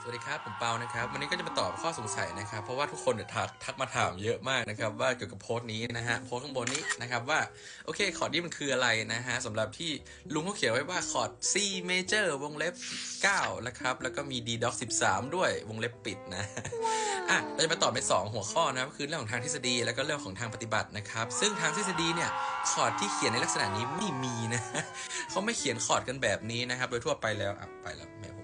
สวัสดีครับ ผมเปานะครับ วันนี้ก็จะมาตอบข้อสงสัยนะครับ เพราะว่าทุกคนเนี่ยทักทักมาถามเยอะมากนะครับ ว่าเกี่ยวกับโพสต์นี้นะฮะโพสต์ข้างบนนี้นะครับว่า โอเคคอร์ดนี้มันคืออะไรนะฮะสำหรับที่ลุงเขาเขียนไว้ว่าคอร์ด C major วงเล็บ 9 นะครับ แล้วก็มี D dot 13 ด้วยวงเล็บปิดนะอะเราจะมาตอบในสองหัวข้อนะครับคือเรื่องของทางทฤษฎีแล้วก็เรื่องของทางปฏิบัตินะครับ ซึ่งทางทฤษฎีเนี่ยคอร์ดที่เขียนในลักษณะนี้ไม่มีนะเขาไม่เขียนคอร์ดกันแบบนี้นะครับ โดยทั่วไปแล้วอะไปแล้วแม่ผม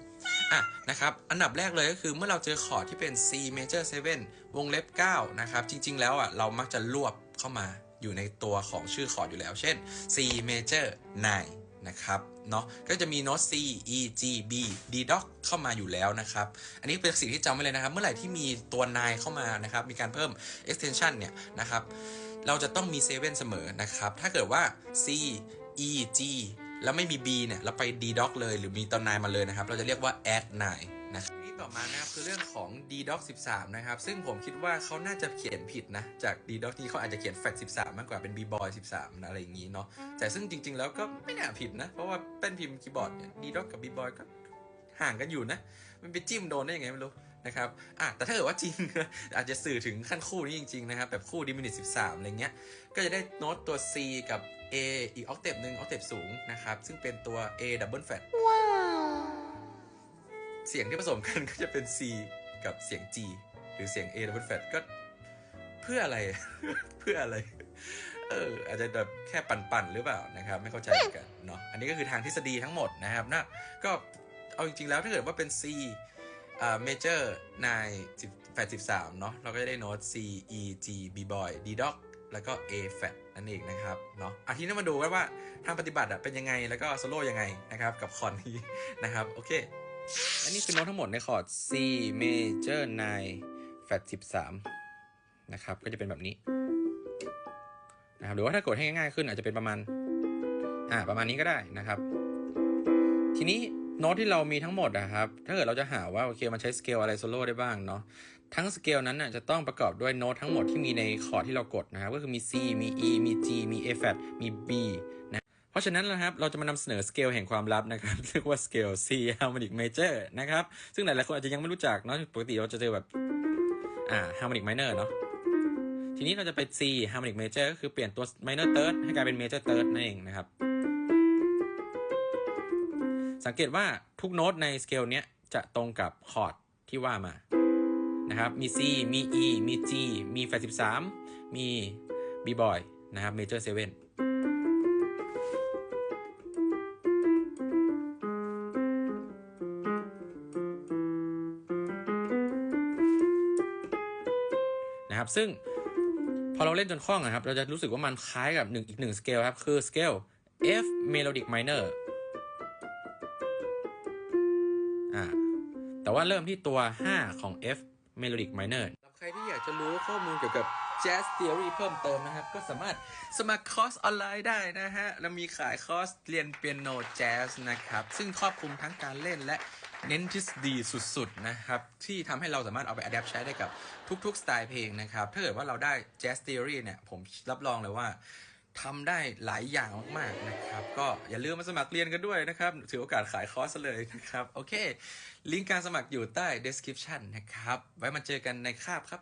อะนะครับอันดับแรกเลยก็คือเมื่อเราเจอคอร์ดที่เป็น C major 7 วงเล็บ 9 นะครับ จริง ๆ แล้วอะเรามักจะรวบเข้ามาอยู่ในตัวของชื่อคอร์ดอยู่แล้ว เช่น C major 9 นะครับเนาะก็จะมีโน้ต C E G B D dot เข้ามาอยู่แล้วนะครับ อันนี้เป็นสิ่งที่จำไว้เลยนะครับ เมื่อไหร่ที่มีตัว9เข้ามานะครับ มีการเพิ่ม extension เนี่ยนะครับ เราจะต้องมี 7 เสมอนะครับ ถ้าเกิดว่า C E G แล้วไม่มี B เนี่ยเราไป D doc เลยหรือมีตอนนายมาเลยนะครับ เราจะเรียกว่า add 9นะครับทีนี้ต่อมานะครับคือเรื่องของ D doc 13 นะครับ ซึ่งผมคิดว่าเขาน่าจะเขียนผิดนะ จาก D doc นี้เขาอาจจะเขียน f a t 13 มากกว่าเป็น B boy 13นะอะไรอย่างนี้เนาะแต่ซึ่งจริง ๆ แล้วก็ไม่น่าผิดนะ เพราะว่าเป็นพิมพ์คีย์บอร์ดเนี่ย D doc กับ B boy ก็ห่างกันอยู่นะ มันไปจิ้มโดนได้ยังไงไม่รู้ นะครับอะแต่ถ้าเกิดว่าจริงอาจจะสื่อถึงขั้นคู่นี้จริง ๆ นะครับ แบบคู่ดิมินิต13 อะไรเงี้ย ก็จะได้โน้ตตัว C กับ A อีกออกเทปหนึ่งออกเทปสูงนะครับ ซึ่งเป็นตัว A double flat เสียงที่ผสมกันก็จะเป็น C กับเสียง G หรือเสียง A double flat ก็เพื่ออะไร เพื่ออะไร เออ อาจจะแบบแค่ปั่นๆหรือเปล่านะครับ ไม่เข้าใจเหมือนกันเนาะ อันนี้ก็คือทางทฤษฎีทั้งหมดนะครับนะก็เอาจริงๆแล้วถ้าเกิดว่าเป็น C อ่า major 9 83เนาะเราก็จะได้โน้ต C E G B boy D dot แล้วก็ A flat นั่นเองนะครับเนาะอาทีนี้มาดูกันว่าทางปฏิบัติอะเป็นยังไงแล้วก็โซโล่ยังไงนะครับกับคอร์ดนี้นะครับ โอเคและนี่คือโน้ตทั้งหมดในคอร์ด C major 9 flat 13 นะครับ ก็จะเป็นแบบนี้นะครับหรือว่าถ้ากดให้ง่ายขึ้นอาจจะเป็นประมาณอ่าประมาณนี้ก็ได้นะครับ ทีนี้ โน้ตที่เรามีทั้งหมดนะครับ ถ้าเกิดเราจะหาว่าโอเคมันใช้สเกลอะไรโซโล่ได้บ้างเนาะ ทั้งสเกลนั้นน่ะจะต้องประกอบด้วยโน้ตทั้งหมดที่มีในคอร์ดที่เรากดนะครับ ก็คือมี C มี E มี G มี A flat มี B นะ เพราะฉะนั้นนะครับเราจะมานำเสนอสเกลแห่งความลับนะครับเรียกว่าสเกล C harmonic major นะครับ ซึ่งหลายๆคนอาจจะยังไม่รู้จักเนาะ ปกติเราจะเจอแบบ อ่า harmonic minor เนาะทีนี้เราจะไป C harmonic major ก็คือเปลี่ยนตัว minor third ให้กลายเป็น major third นั่นเองนะครับ สังเกตว่าทุกโน้ตในสเกลเนี้ยจะตรงกับคอร์ดที่ว่ามานะครับมี C มี E มี G มีแฟ13มี B boy นะครับ major 7นะครับซึ่งพอเราเล่นจนคล่องนะครับ เราจะรู้สึกว่ามันคล้ายกับหนึ่งอีกหนึ่งสเกลครับ คือสเกล F melodic minor แต่ว่าเริ่มที่ตัว 5 ของ F melodic minor สำหรับใครที่อยากจะรู้ข้อมูลเกี่ยวกับ Jazz Theory เพิ่มเติมนะครับ ก็สามารถสมัครคอร์สออนไลน์ได้นะฮะแล้วมีขายคอร์สเรียนเปียโนแจ๊สนะครับ ซึ่งครอบคลุมทั้งการเล่นและเน้นทฤษฎีสุดๆนะครับ ที่ทำให้เราสามารถเอาไปอัดแอปใช้ได้กับทุกๆ สไตล์เพลงนะครับ ถ้าเกิดว่าเราได้ Jazz Theory เนี่ย ผมรับรองเลยว่า ทำได้หลายอย่างมากๆนะครับ ก็อย่าลืมมาสมัครเรียนกันด้วยนะครับ ถือโอกาสขายคอร์สเลยนะครับ โอเค ลิงก์การสมัครอยู่ใต้ description นะครับ ไว้มาเจอกันในคาบครับ